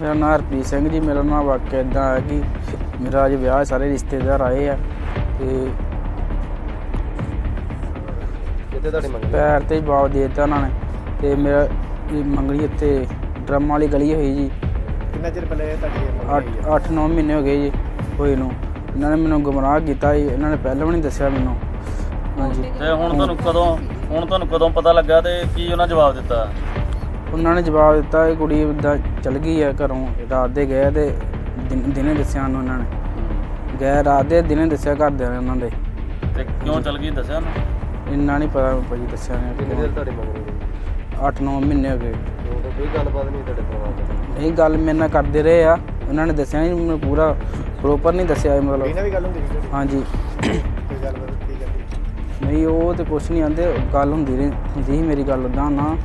ਮੇਰਾ ਨਾਮ ਹਰਪ੍ਰੀਤ ਸਿੰਘ ਜੀ ਮੇਰਾ ਨਾਮ ਵਾਕਿਆ ਇਦਾਂ ਹੈ ਕਿ ਮੇਰਾ ਅੱਜ ਵਿਆਹ ਹੈ, ਸਾਰੇ ਰਿਸ਼ਤੇਦਾਰ ਆਏ ਆ ਤੇ ਕਿੱਥੇ ਤੁਹਾਡੀ ਮੰਗਣੀ? ਪੈਰ ਤੇ ਜਵਾਬ ਦੇ ਦਿੱਤਾ ਉਹਨਾਂ ਨੇ ਤੇ ਮੇਰਾ ਇਹ ਮੰਗਣੀ ਇੱਥੇ ਡਰਮ ਵਾਲੀ ਗਲੀ ਹੋਈ ਜੀ। ਕਿੰਨਾ ਚਿਰ ਪਹਿਲੇ ਤੁਹਾਡੀ 8 8-9 ਮਹੀਨੇ ਹੋ ਗਏ ਜੀ ਹੋਏ ਨੂੰ। ਇਹਨਾਂ ਨੇ ਮੈਨੂੰ ਗੁੰਮਰਾਹ ਕੀਤਾ ਜੀ ਇਹਨਾਂ ਨੇ ਪਹਿਲਾਂ ਵੀ ਨਹੀਂ ਦੱਸਿਆ ਮੈਨੂੰ। ਹਾਂਜੀ। ਤੇ ਹੁਣ ਤੁਹਾਨੂੰ ਕਦੋਂ ਹੁਣ ਤੁਹਾਨੂੰ ਕਦੋਂ ਪਤਾ ਲੱਗਾ ਤੇ ਕੀ ਉਹਨਾਂ ਜਵਾਬ ਦਿੱਤਾ? ਉਹਨਾਂ ਨੇ ਜਵਾਬ ਦਿੱਤਾ ਇਹ ਕੁੜੀ ਏਦਾਂ ਚਲ ਗਈ ਹੈ ਘਰੋਂ ਰਾਤ ਦੇ ਗਏ ਤੇ ਦਿਨ- ਦਿਨੇ ਦੱਸਿਆ ਉਹਨੂੰ ਉਹਨਾਂ ਨੇ। ਗਏ ਰਾਤ ਦੇ ਦਿਨੇ ਦੱਸਿਆ ਘਰਦਿਆਂ ਨੇ ਉਹਨਾਂ ਦੇ। ਤੇ ਕਿਉਂ ਚਲ ਗਈ ਦੱਸਿਆ ਨਾ ਇੰਨਾ ਨਹੀਂ ਪਤਾ ਭਾਜੀ ਦੱਸਿਆ ਕਿੰਨੇ ਨੇ ਚਿਰ ਤੁਹਾਡੀ ਮੰਗਣੀ 8-9 ਮਹੀਨੇ ਹੋ ਗਏ। ਉਹ ਕੋਈ ਗੱਲਬਾਤ ਨਹੀਂ ਤੁਹਾਡੇ ਪਰਿਵਾਰ ਨਾਲ। ਇਹ ਗੱਲ ਮੇਰੇ ਨਾਲ ਕਰਦੇ ਰਹੇ ਆ। ਉਹਨਾਂ ਨੇ ਦੱਸਿਆ ਨਹੀਂ ਮੈਨੂੰ ਪੂਰਾ ਪ੍ਰੋਪਰ ਨਹੀਂ ਦੱਸਿਆ ਇਹ ਮਤਲਬ। ਵੀ ਗੱਲ ਹੁੰਦੀ ਸੀ ਹਾਂਜੀ। ਕੋਈ ਗੱਲਬਾਤ ਠੀਕ ਹੈ ਨਹੀਂ ਉਹ ਤੇ ਕੁਛ ਨਹੀਂ ਆਂਦੇ ਗੱਲ ਹੁੰਦੀ ਰਹੀ ਹੁੰਦੀ ਸੀ ਮੇਰੀ ਗੱਲ ਉਦਾਂ ਨਾ।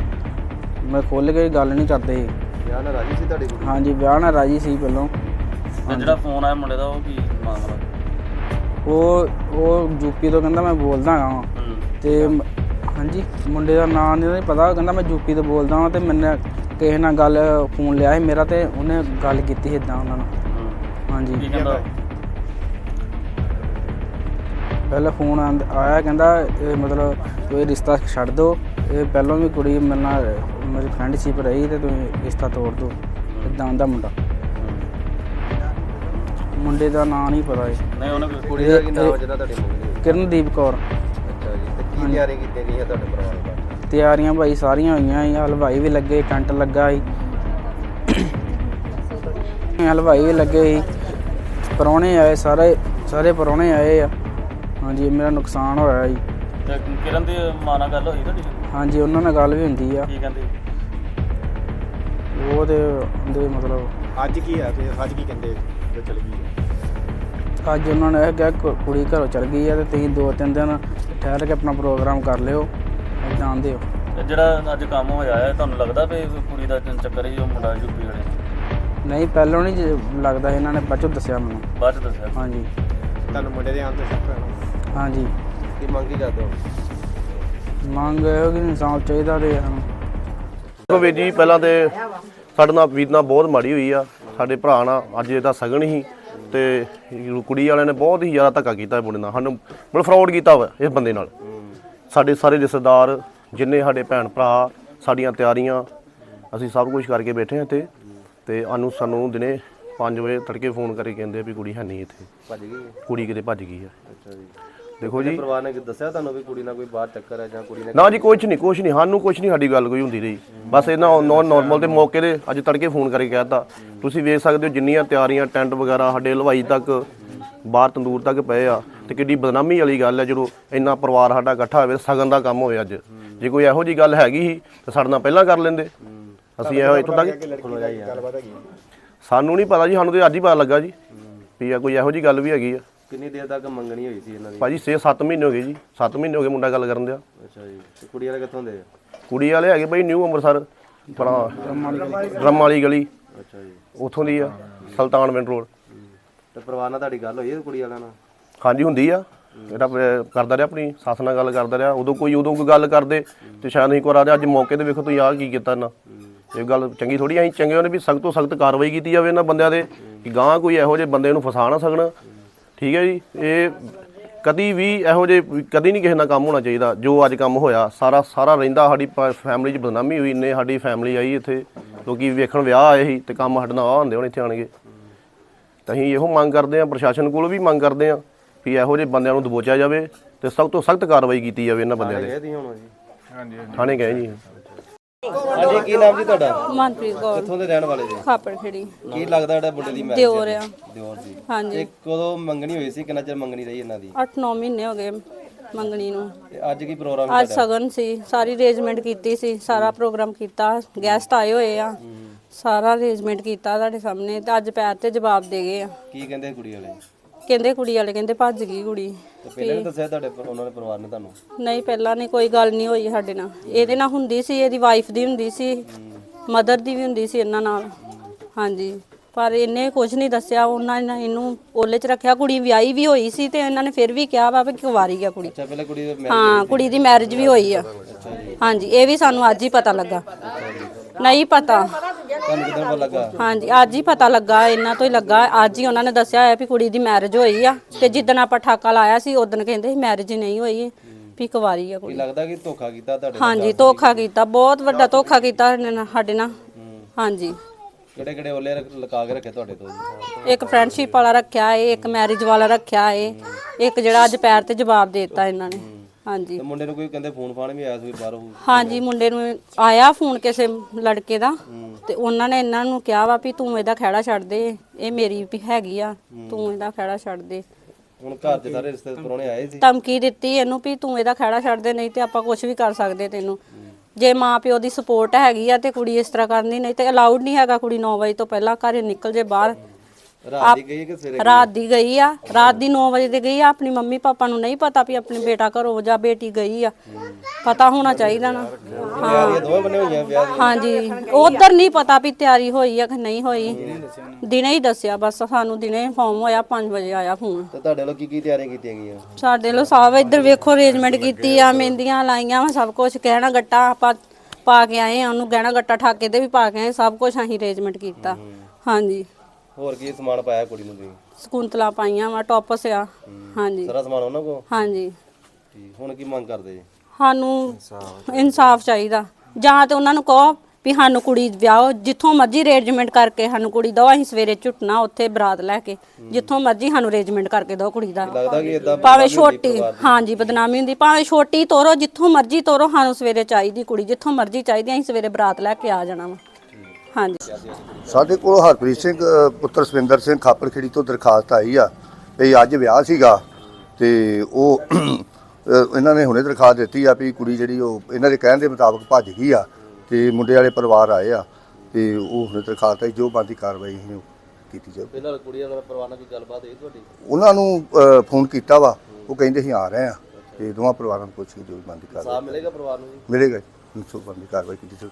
ਮੈਂ ਖੁੱਲ ਕੇ ਗੱਲ ਨਹੀਂ ਕਰਦੇ। ਸੀ। ਵਿਆਹ ਨਾਲ ਰਾਜੀ ਸੀ ਤੁਹਾਡੀ ਕੁੜੀ? ਹਾਂਜੀ ਵਿਆਹ ਨਾਲ ਰਾਜੀ ਸੀ ਪਹਿਲਾਂ। ਤੇ ਜਿਹੜਾ ਫੋਨ ਆਇਆ ਮੁੰਡੇ ਦਾ ਉਹ ਕੀ ਮਾਮਲਾ? ਉਹ ਉਹ ਯੂਪੀ ਤੋਂ ਕਹਿੰਦਾ ਮੈਂ ਬੋਲਦਾ ਹਾਂ। ਹੂੰ। ਤੇ ਹਾਂਜੀ ਮੁੰਡੇ ਦਾ ਨਾਂ ਨਹੀਂ ਪਤਾ ਕਹਿੰਦਾ ਮੈਂ ਯੂਪੀ ਤੋਂ ਬੋਲਦਾ ਹਾਂ ਤੇ ਮੈਨੇ ਕਿਸੇ ਨਾਲ ਗੱਲ ਫੋਨ ਲਿਆ ਸੀ ਮੇਰਾ ਤੇ ਉਹਨੇ ਗੱਲ ਕੀਤੀ ਸੀ ਇਦਾਂ ਉਹਨਾਂ ਨਾਲ। ਹੂੰ। ਕੀ ਹਾਂਜੀ ਕਹਿੰਦਾ? ਪਹਿਲਾਂ ਫੋਨ ਆਇਆ ਕਹਿੰਦਾ ਇਹ ਮਤਲਬ ਕੋਈ ਰਿਸ਼ਤਾ ਛੱਡ ਦਿਓ ਇਹ ਪਹਿਲਾਂ ਵੀ ਕੁੜੀ ਮੇਰੇ ਨਾਲ ਮੇਰੀ ਫਰੈਂਡਸ਼ਿਪ ਰਹੀ ਤੇ ਤੁਸੀਂ ਰਿਸ਼ਤਾ ਤੋੜ ਦਿਓ ਇਦਾਂ ਦਾ ਮੁੰਡਾ। ਮੁੰਡੇ ਦਾ ਨਾਂ ਨਹੀਂ ਪਤਾ ਜੀ। ਨਹੀਂ ਉਹਨੇ ਕੁੜੀ ਦਾ ਕੀ ਨਾਮ ਜਿਹੜਾ ਤੁਹਾਡੀ ਹੋਈ ਕਿਰਨਦੀਪ ਕੌਰ। ਅੱਛਾ ਜੀ ਤੇ ਕੀ ਤਿਆਰੀ ਕੀਤੀ ਗਈ ਹੈ ਤੁਹਾਡੇ ਪਰਿਵਾਰ ਵੱਲੋਂ ਤਿਆਰੀਆਂ ਭਾਈ ਸਾਰੀਆਂ ਹੋਈਆਂ ਸੀ ਹਲਵਾਈ ਵੀ ਲੱਗੇ ਟੈਂਟ ਲੱਗਾ ਸੀ ਹਲਵਾਈ ਵੀ ਲੱਗੇ ਸੀ ਪਰੌਣੇ ਆਏ ਸਾਰੇ ਸਾਰੇ ਪਰੌਣੇ ਆਏ ਆ। ਹਾਂਜੀ ਮੇਰਾ ਨੁਕਸਾਨ ਹੋਇਆ ਜੀ। ਤੇ ਕਿਰਨ ਦੀ ਮਾਂ ਨਾਲ ਗੱਲ ਹੋਈ ਤੁਹਾਡੀ? ਹਾਂਜੀ ਉਹਨਾਂ ਨਾਲ ਗੱਲ ਵੀ ਹੁੰਦੀ ਆ। ਕੀ ਕਹਿੰਦੀ? ਉਹ ਤੇ ਦੇ ਮਤਲਬ ਅੱਜ ਕੀ ਹੈ ਤੁਸੀਂ ਅੱਜ ਕੀ ਕਹਿੰਦੇ ਜੋ ਚਲ ਗਈ ਹੈ ਅੱਜ ਉਹਨਾਂ ਨੇ ਇਹ ਕਿਹਾ ਕੁ- ਕੁੜੀ ਘਰੋਂ ਚਲ ਗਈ ਆ ਤੇ ਤੁਸੀਂ ਦੋ ਤਿੰਨ ਦਿਨ ਠਹਿਰ ਕੇ ਆਪਣਾ ਪ੍ਰੋਗਰਾਮ ਕਰ ਲਿਓ ਜਾਣਦੇ ਹੋ ਤੇ ਜਿਹੜਾ ਅੱਜ ਕੰਮ ਹੋਇਆ ਹੈ ਤੁਹਾਨੂੰ ਲੱਗਦਾ ਵੀ ਕੁੜੀ ਦਾ ਚੱਕਰ ਹੀ ਉਹ ਮੁੰਡਾ ਯੂਪੀ ਵਾਲੇ? ਨਹੀਂ ਪਹਿਲਾਂ ਨਹੀਂ ਲੱਗਦਾ ਇਹਨਾਂ ਨੇ ਬਾਅਦ ਚੋਂ ਦੱਸਿਆ ਮੈਨੂੰ। ਬਾਅਦ ਚ ਦੱਸਿਆ? ਹਾਂਜੀ। ਤੁਹਾਨੂੰ ਮੁੰਡੇ ਦੇ ਆਉਣ ਤੋਂ ਸ਼ੱਕ ਹੈ ਹਾਂਜੀ। ਕੀ ਮੰਗੀ ਕਰਦੇ ਹੋ? ਮੰਗ ਇਹੋ ਕਿ ਇਨਸਾਫ ਚਾਹੀਦਾ ਤੇ ਸਾਨੂੰ ਦੇਖੋ ਵੀਰ ਜੀ ਪਹਿਲਾਂ ਤੇ ਸਾਡੇ ਨਾਲ ਵੀਰ ਨਾਲ ਬਹੁਤ ਮਾੜੀ ਹੋਈ ਆ। ਸਾਡੇ ਭਰਾ ਨਾਲ ਅੱਜ ਇਹਦਾ ਸਗਨ ਹੀ ਤੇ ਕੁੜੀ ਵਾਲਿਆਂ ਨੇ ਬਹੁਤ ਹੀ ਜ਼ਿਆਦਾ ਧੱਕਾ ਕੀਤਾ ਇਹ ਮੁੰਡੇ ਨਾਲ। ਸਾਨੂੰ ਮਤਲਬ ਫਰਾਡ ਕੀਤਾ ਵਾ ਇਸ ਬੰਦੇ ਨਾਲ। ਸਾਡੇ ਸਾਰੇ ਰਿਸ਼ਤੇਦਾਰ ਜਿੰਨੇ ਸਾਡੇ ਭੈਣ ਭਰਾ ਸਾਡੀਆਂ ਤਿਆਰੀਆਂ ਅਸੀਂ ਸਭ ਕੁਝ ਕਰਕੇ ਬੈਠੇ ਹਾਂ ਇੱਥੇ ਤੇ ਸਾਨੂੰ ਸਾਨੂੰ ਦਿਨੇ 5 ਵਜੇ ਤੜਕੇ ਫੋਨ ਕਰਕੇ ਕਹਿੰਦੇ ਆ ਵੀ ਕੁੜੀ ਹੈ ਨਹੀਂ ਇੱਥੇ। ਭੱਜ ਗਈ? ਕੁੜੀ ਕਿਤੇ ਭੱਜ ਗਈ ਆ। ਅੱਛਾ ਜੀ। ਦੇਖੋ ਜੀ। ਪਰਿਵਾਰ ਨੇ ਦੱਸਿਆ ਤੁਹਾਨੂੰ ਵੀ ਕੁੜੀ ਨਾਲ ਕੋਈ ਬਾਹਰ ਚੱਕਰ ਹੈ ਜਾਂ ਕੁੜੀ ਨੇ ਨਾ ਜੀ ਕੁਛ ਨਹੀਂ ਕੁਛ ਨਹੀਂ। ਸਾਨੂੰ ਕੁਛ ਨਹੀਂ ਸਾਡੀ ਗੱਲ ਕੋਈ ਹੁੰਦੀ ਰਹੀ। ਬਸ ਇਹਨਾਂ ਨੌਨ ਨਾਰਮਲ ਦੇ ਮੌਕੇ ਦੇ ਅੱਜ ਤੜਕੇ ਫੋਨ ਕਰਕੇ ਕਹਿਤਾ ਤੁਸੀਂ ਵੇਖ ਸਕਦੇ ਹੋ ਜਿੰਨੀਆਂ ਤਿਆਰੀਆਂ ਟੈਂਟ ਵਗੈਰਾ ਸਾਡੇ ਹਲਵਾਈ ਤੱਕ ਬਾਹਰ ਤੰਦੂਰ ਤੱਕ ਪਏ ਆ। ਤੇ ਕਿੱਡੀ ਬਦਨਾਮੀ ਵਾਲੀ ਗੱਲ ਹੈ ਜਦੋਂ ਇੰਨਾ ਪਰਿਵਾਰ ਸਾਡਾ ਇਕੱਠਾ ਹੋਵੇ ਸਗਨ ਦਾ ਕੰਮ ਹੋਵੇ ਅੱਜ। ਜੇ ਕੋਈ ਇਹੋ ਜੀ ਗੱਲ ਹੈਗੀ ਸੀ ਤਾਂ ਸਾਡੇ ਨਾਲ ਪਹਿਲਾਂ ਕਰ ਲੈਂਦੇ। ਅਸੀਂ ਇਹੋ ਇੱਥੋਂ ਤੱਕ ਸਾਨੂੰ ਨਹੀਂ ਪਤਾ ਜੀ ਸਾਨੂੰ ਤੇ ਅੱਜ ਹੀ ਪਤਾ ਲੱਗਾ ਜੀ ਵੀ ਆ ਕੋਈ ਇਹੋ ਜੀ ਗੱਲ ਵੀ ਹੈਗੀ ਆ। ਕਿੰਨੀ ਦੇਰ ਤੱਕ ਮੰਗਣੀ ਹੋਈ ਸੀ ਇਹਨਾਂ ਦੀ? ਭਾਜੀ 6-7 ਮਹੀਨੇ ਹੋ ਗਏ ਜੀ। 7 ਮਹੀਨੇ ਹੋ ਗਏ ਮੁੰਡਾ ਗੱਲ ਕਰਨ ਦਿਆ। ਅੱਛਾ ਜੀ। ਤੇ ਕੁੜੀ ਵਾਲੇ ਕਿੱਥੋਂ ਦੇ ਕੁੜੀ ਵਾਲੇ ਹੈਗੇ ਬਈ ਨਿਊ ਅੰਮ੍ਰਿਤਸਰ ਬੜਾ ਡਰਮ ਵਾਲੀ ਗਲੀ। ਅੱਛਾ ਜੀ। ਉਥੋਂ ਦੀ ਆ ਸੁਲਤਾਨ ਮਿੰਟ ਰੋਡ। ਤੇ ਪਰਿਵਾਰ ਨਾਲ ਤੁਹਾਡੀ ਗੱਲ ਹੋਈ ਹੈ ਕੁੜੀ ਵਾਲਿਆਂ ਨਾਲ? ਹਾਂਜੀ ਹੁੰਦੀ ਆ। ਇਹਦਾ ਕਰਦਾ ਰਿਹਾ ਆਪਣੀ ਸੱਸ ਨਾਲ ਗੱਲ ਕਰਦਾ ਰਿਹਾ। ਉਦੋਂ ਕੋਈ ਉਦੋਂ ਕੋਈ ਗੱਲ ਕਰਦੇ ਤੇ ਸ਼ਾਇਦ ਨਹੀਂ ਕਰਾ ਰਿਹਾ ਅੱਜ ਮੌਕੇ ਤੇ ਵੇਖੋ ਤੁਸੀਂ ਆਹ ਕੀ ਕੀਤਾ ਨਾ ਇਹ ਗੱਲ ਚੰਗੀ ਥੋੜੀ ਅਸੀਂ ਚੰਗੇ ਉਹਨੇ ਵੀ ਸਖਤ ਤੋਂ ਸਖਤ ਕਾਰਵਾਈ ਕੀਤੀ ਜਾਵੇ ਇਹਨਾਂ ਬੰਦਿਆਂ ਦੇ ਕਿ ਗਾਂ ਕੋਈ ਇਹੋ ਜਿਹੇ ਬੰਦੇ ਨੂੰ ਫਸਾ ਨਾ ਸਕਣ। ਠੀਕ ਹੈ ਜੀ ਇਹ ਕਦੀ ਵੀ ਇਹੋ ਜਿਹੇ ਵੀ ਕਦੀ ਨਹੀਂ ਕਿਸੇ ਨਾਲ ਕੰਮ ਹੋਣਾ ਚਾਹੀਦਾ ਜੋ ਅੱਜ ਕੰਮ ਹੋਇਆ ਸਾਰਾ ਸਾਰਾ ਰਹਿੰਦਾ ਸਾਡੀ ਫੈਮਿਲੀ 'ਚ ਬਦਨਾਮੀ ਹੋਈ ਇੰਨੇ ਸਾਡੀ ਫੈਮਿਲੀ ਆਈ ਇੱਥੇ ਲੋਕੀ ਵੇਖਣ ਵਿਆਹ ਆਏ ਸੀ ਤੇ ਕੰਮ ਸਾਡੇ ਨਾਲ ਆ ਹੁੰਦੇ ਹੁਣ ਇੱਥੇ ਆਣਗੇ ਤਾਂ ਅਸੀਂ ਇਹੋ ਮੰਗ ਕਰਦੇ ਹਾਂ ਪ੍ਰਸ਼ਾਸਨ ਕੋਲੋਂ ਵੀ ਮੰਗ ਕਰਦੇ ਹਾਂ ਵੀ ਇਹੋ ਜਿਹੇ ਬੰਦਿਆਂ ਨੂੰ ਦਬੋਚਿਆ ਜਾਵੇ ਤੇ ਸਖਤ ਤੋਂ ਸਖਤ ਕਾਰਵਾਈ ਕੀਤੀ ਜਾਵੇ ਇਹਨਾਂ ਬੰਦਿਆਂ ਦੇ। ਜੀ? ਥਾਣੇ ਗਏ ਜੀ। ਹਾਂਜੀ ਕੀ ਨਾਮ ਜੀ ਤੁਹਾਡਾ? ਮਨਪ੍ਰੀਤ ਕੌਰ। ਕਿੱਥੋਂ ਦੇ ਰਹਿਣ ਵਾਲੇ ਜੀ? ਖਾਪੜ ਖੇੜੀ। ਕੀ ਲੱਗਦਾ ਜਿਹੜਾ ਮੁੰਡੇ ਦੀ ਮੈਰਿਜ ਦਿਓਰ ਆ। ਦਿਓਰ ਜੀ। ਹਾਂਜੀ। ਇਹ ਕਦੋਂ ਮੰਗਣੀ ਹੋਈ ਸੀ? ਕਿੰਨਾ ਚਿਰ ਮੰਗਣੀ ਰਹੀ ਇਹਨਾਂ ਦੀ? 8-9 ਮਹੀਨੇ ਹੋ ਗਏ ਮੰਗਣੀ ਨੂੰ। ਤੇ ਅੱਜ ਕੀ ਪ੍ਰੋਗਰਾਮ ਅੱਜ ਸਗਨ ਸੀ। ਸਾਰੀ ਅਰੇਂਜਮੈਂਟ ਕੀਤੀ ਸੀ। ਸਾਰਾ ਪ੍ਰੋਗਰਾਮ ਕੀਤਾ। ਗੈਸਟ ਆਏ ਹੋਏ ਆ। ਸਾਰਾ ਅਰੇਂਜਮੈਂਟ ਕੀਤਾ ਤੁਹਾਡੇ ਸਾਹਮਣੇ। ਤੇ ਅੱਜ ਪੈਰ ਤੇ ਜਵਾਬ ਦੇ ਗਏ ਆ। ਕੀ ਕਹਿੰਦੇ ਕੁੜੀ ਵਾਲੇ? ਕਹਿੰਦੇ ਕੁੜੀ ਵਾਲੇ ਕਹਿੰਦੇ ਭੱਜ ਗਈ ਕੁੜੀ। ਤੇ ਪਹਿਲਾਂ ਨਹੀਂ ਦੱਸਿਆ ਤੁਹਾਡੇ ਪਰ- ਉਹਨਾਂ ਦੇ ਪਰਿਵਾਰ ਨੇ ਤੁਹਾਨੂੰ? ਨਹੀਂ ਪਹਿਲਾਂ ਨਹੀਂ ਕੋਈ ਗੱਲ ਨਹੀਂ ਹੋਈ ਸਾਡੇ ਨਾਲ। ਇਹਦੇ ਨਾਲ ਹੁੰਦੀ ਸੀ ਇਹਦੀ ਵਾਈਫ ਦੀ ਹੁੰਦੀ ਸੀ ਮਦਰ ਦੀ ਵੀ ਹੁੰਦੀ ਸੀ ਇਹਨਾਂ ਨਾਲ। ਹਾਂਜੀ। ਪਰ ਇਹਨੇ ਕੁਝ ਨਹੀਂ ਦੱਸਿਆ ਉਹਨਾਂ ਨੇ ਇਹਨੂੰ ਓਲੇ 'ਚ ਰੱਖਿਆ। ਕੁੜੀ ਵਿਆਹੀ ਵੀ ਹੋਈ ਸੀ ਤੇ ਇਹਨਾਂ ਨੇ ਫਿਰ ਵੀ ਕਿਹਾ ਵਾ ਵੀ ਕੁਵਾਰੀ ਆ ਕੁੜੀ। ਅੱਛਾ ਪਹਿਲਾਂ ਕੁੜੀ ਦੇ ਹਾਂ ਕੁੜੀ ਦੀ ਮੈਰਿਜ ਵੀ ਹੋਈ ਆ। ਹਾਂਜੀ ਇਹ ਵੀ ਸਾਨੂੰ ਅੱਜ ਹੀ ਪਤਾ ਲੱਗਾ। ਨਹੀਂ ਪਤਾ। ਤੁਹਾਨੂੰ ਕਿਦਾਂ ਪਤਾ ਲੱਗਾ? ਹਾਂਜੀ ਅੱਜ ਹੀ ਪਤਾ ਲੱਗਾ ਇਹਨਾਂ ਤੋਂ ਹੀ ਲੱਗਾ। ਅੱਜ ਹੀ ਉਹਨਾਂ ਨੇ ਦੱਸਿਆ ਹੈ ਵੀ ਕੁੜੀ ਦੀ ਮੈਰਿਜ ਹੋਈ ਆ ਤੇ ਜਿੱਦਣ ਆਪਾਂ ਠਾਕਾ ਲਾਇਆ ਸੀ ਉਦੋਂ ਕਹਿੰਦੇ ਸੀ ਮੈਰਿਜ ਨਹੀਂ ਹੋਈ ਵੀ ਕੁਵਾਰੀ ਆ ਕੁੜੀ। ਲੱਗਦਾ ਕਿ ਧੋਖਾ ਕੀਤਾ ਤੁਹਾਡੇ ਨਾਲ ਹਾਂਜੀ ਧੋਖਾ ਕੀਤਾ ਬਹੁਤ ਵੱਡਾ ਧੋਖਾ ਕੀਤਾ ਇਹਨਾਂ ਨੇ ਸਾਡੇ ਨਾਲ। ਹਾਂਜੀ। ਕਿਹੜੇ ਕਿਹੜੇ ਓਲੇ ਰੱਖ- ਲਗਾ ਕੇ ਰੱਖੇ ਤੁਹਾਡੇ ਤੋਂ? ਇੱਕ ਫਰੈਂਡਸ਼ਿਪ ਵਾਲਾ ਰੱਖਿਆ ਏ ਇੱਕ ਮੈਰਿਜ ਵਾਲਾ ਰੱਖਿਆ ਏ ਇੱਕ ਜਿਹੜਾ ਅੱਜ ਪੈਰ ਤੇ ਜਵਾਬ ਦੇ ਦਿੱਤਾ ਇਹਨਾਂ ਨੇ। ਹਾਂਜੀ। ਤੇ ਮੁੰਡੇ ਨੂੰ ਕੋਈ ਕਹਿੰਦੇ ਫੋਨ ਫਾਨ ਵੀ ਆਇਆ ਸੀ ਬਾਹਰੋਂ ਹਾਂਜੀ ਮੁੰਡੇ ਨੂੰ ਆਇਆ ਫੋਨ ਕਿਸੇ ਲੜਕੇ ਦਾ ਤੇ ਉਹਨਾਂ ਨੇ ਇਹਨਾਂ ਨੂੰ ਕਿਹਾ ਵਾ ਵੀ ਤੂੰ ਇਹਦਾ ਖਹਿੜਾ ਛੱਡ ਦੇ ਇਹ ਮੇਰੀ ਵੀ ਹੈਗੀ ਆ ਤੂੰ ਇਹਦਾ ਖਹਿੜਾ ਛੱਡ ਦੇ। ਹੁਣ ਘਰ ਦੇ ਸਾਰੇ ਰਿਸ਼ਤੇ ਪਰੋਣੇ ਆਏ ਸੀ। ਧਮਕੀ ਦਿੱਤੀ ਇਹਨੂੰ ਵੀ ਤੂੰ ਇਹਦਾ ਖਹਿੜਾ ਛੱਡ ਦੇ ਨਹੀਂ ਤੇ ਆਪਾਂ ਕੁਝ ਵੀ ਕਰ ਸਕਦੇ ਤੈਨੂੰ। ਜੇ ਮਾਂ ਪਿਓ ਦੀ ਸਪੋਰਟ ਹੈਗੀ ਆ ਤੇ ਕੁੜੀ ਇਸ ਤਰ੍ਹਾਂ ਕਰਨੀ ਨਹੀਂ ਤੇ ਅਲਾਉਡ ਨਹੀਂ ਹੈਗਾ ਕੁੜੀ 9 ਵਜੇ ਤੋਂ ਪਹਿਲਾਂ ਘਰੇ ਨਿਕਲ ਜੇ ਬਾਹਰ। ਰਾਤ ਦੀ ਗਈ ਕਿ ਸਵੇਰੇ ਰਾਤ ਦੀ ਗਈ ਆ ਰਾਤ ਦੀ 9 ਵਜੇ ਤੇ ਗਈ ਆ ਆਪਣੀ ਮੰਮੀ ਪਾਪਾ ਨੂੰ ਨਹੀਂ ਪਤਾ ਵੀ ਆਪਣੀ ਬੇਟਾ ਘਰੋਂ ਜਾਂ ਬੇਟੀ ਗਈ ਆ। ਪਤਾ ਹੋਣਾ ਚਾਹੀਦਾ ਨਾ। ਇਹ ਦੋਵੇਂ ਬੰਨੇ ਹੋਈਆਂ ਵਿਆਹ ਦੀ ਹਾਂਜੀ ਉਧਰ ਨਹੀਂ ਪਤਾ ਵੀ ਤਿਆਰੀ ਹੋਈ ਆ ਕਿ ਨਹੀਂ ਹੋਈ। ਦਿਨੇ ਹੀ ਦੱਸਿਆ ਬਸ ਸਾਨੂੰ ਦਿਨੇ ਫਾਰਮ ਹੋਇਆ 5 ਵਜੇ ਆਇਆ ਫੋਨ। ਤੇ ਤੁਹਾਡੇ ਵੱਲੋਂ ਕੀ ਕੀ ਤਿਆਰੀਆਂ ਕੀਤੀਆਂ ਗਈਆਂ? ਸਾਡੇ ਲੋ ਸਾਹਿਬ ਇੱਧਰ ਵੇਖੋ ਅਰੇਂਜਮੈਂਟ ਕੀਤੀ ਆ ਮਹਿੰਦੀਆਂ ਲਾਈਆਂ ਵਾ ਸਭ ਕੁਝ ਗਹਿਣਾ ਗੱਟਾ ਆਪਾਂ ਪਾ ਕੇ ਆਏ ਆ ਉਹਨੂੰ ਗਹਿਣਾ ਗੱਟਾ ਠਾਕੇ ਤੇ ਵੀ ਪਾ ਕੇ ਆਏ ਸਭ ਕੁਝ ਅਸੀਂ ਅਰੇਂਜਮੈਂਟ ਕੀਤਾ। ਹਾਂਜੀ। ਹੋਰ ਕੀ ਸਮਾਨ ਪਾਇਆ ਕੁੜੀ ਨੂੰ ਤੁਸੀਂ? ਸਕੁੰਤਲਾ ਪਾਈਆਂ ਵਾ ਟੌਪਸ ਆ। ਹਾਂਜੀ। ਸਾਰਾ ਸਮਾਨ ਉਹਨਾਂ ਕੋਲ? ਹਾਂਜੀ। ਠੀਕ ਹੁਣ ਕੀ ਮੰਗ ਕਰਦੇ? ਜੀ ਸਾਨੂੰ ਇਨਸਾਫ ਚਾਹੀਦਾ। ਜਾਂ ਤੇ ਉਹਨਾਂ ਨੂੰ ਕਹੋ ਵੀ ਸਾਨੂੰ ਕੁੜੀ ਵਿਆਹੋ ਜਿੱਥੋਂ ਮਰਜ਼ੀ ਅਰੇਂਜਮੈਂਟ ਕਰਕੇ ਸਾਨੂੰ ਕੁੜੀ ਦਿਓ ਅਸੀਂ ਸਵੇਰੇ ਝੁੱਟਣਾ ਉੱਥੇ ਬਰਾਤ ਲੈ ਕੇ। ਜਿੱਥੋਂ ਮਰਜ਼ੀ ਸਾਨੂੰ ਅਰੇਂਜਮੈਂਟ ਕਰਕੇ ਦਿਓ ਕੁੜੀ ਦਾ। ਲੱਗਦਾ ਕਿ ਇਦਾਂ ਭਾਵੇਂ ਛੋਟੀ ਹਾਂਜੀ ਬਦਨਾਮੀ ਹੁੰਦੀ। ਭਾਵੇਂ ਛੋਟੀ ਤੋਰੋ ਜਿੱਥੋਂ ਮਰਜ਼ੀ ਤੋਰੋ ਸਾਨੂੰ ਸਵੇਰੇ ਚਾਹੀਦੀ ਕੁੜੀ। ਜਿੱਥੋਂ ਮਰਜ਼ੀ ਚਾਹੀਦੀ ਅਸੀਂ ਸਵੇਰੇ ਬਰਾਤ ਲੈ ਕੇ ਆ ਜਾਣਾ ਵਾ। ਹਾਂਜੀ। ਸਾਡੇ ਕੋਲ ਹਰਪ੍ਰੀਤ ਸਿੰਘ ਅ, ਪੁੱਤਰ ਸਵਿੰਦਰ ਸਿੰਘ ਖਾਪਰਖੇੜੀ ਤੋਂ ਦਰਖਾਸਤ ਆਈ ਆ ਵੀ ਅੱਜ ਵਿਆਹ ਸੀਗਾ ਤੇ ਉਹ ਅ, ਇਹਨਾਂ ਨੇ ਹੁਣੇ ਦਰਖਾਸਤ ਦਿੱਤੀ ਆ ਵੀ ਕੁੜੀ ਜਿਹੜੀ ਉਹ ਇਹਨਾਂ ਦੇ ਕਹਿਣ ਦੇ ਮੁਤਾਬਕ ਭੱਜ ਗਈ ਆ ਤੇ ਮੁੰਡੇ ਵਾਲੇ ਪਰਿਵਾਰ ਆਏ ਆ ਤੇ ਉਹ ਹੁਣੇ ਦਰਖਾਸਤ ਆਈ ਜੋ ਬੰਦੀ ਕਾਰਵਾਈ ਅਸੀਂ ਉਹ ਕੀਤੀ ਜਾਊ। ਪਹਿਲਾਂ ਕੁੜੀ ਵਾਲਾ ਪਰਿਵਾਰ ਨਾਲ ਕੋਈ ਗੱਲਬਾਤ ਹੋਈ ਤੁਹਾਡੀ? ਉਹਨਾਂ ਨੂੰ ਅ, ਫੋਨ ਕੀਤਾ ਵਾ ਉਹ ਕਹਿੰਦੇ ਅਸੀਂ ਆ ਰਹੇ ਆ ਤੇ ਦੋਵਾਂ ਪਰਿਵਾਰਾਂ ਨੂੰ ਪੁੱਛ ਕੇ ਜੋ ਬੰਦੀ ਕਾਰਵਾਈ ਸਾਹ ਮਿਲੇਗਾ ਪਰਿਵਾਰ ਨੂੰ ਜੀ? ਮਿਲੇਗਾ ਜੀ, ਸੋ ਬੰਦੀ ਕਾਰਵਾਈ ਕੀਤੀ ਜਾਊ।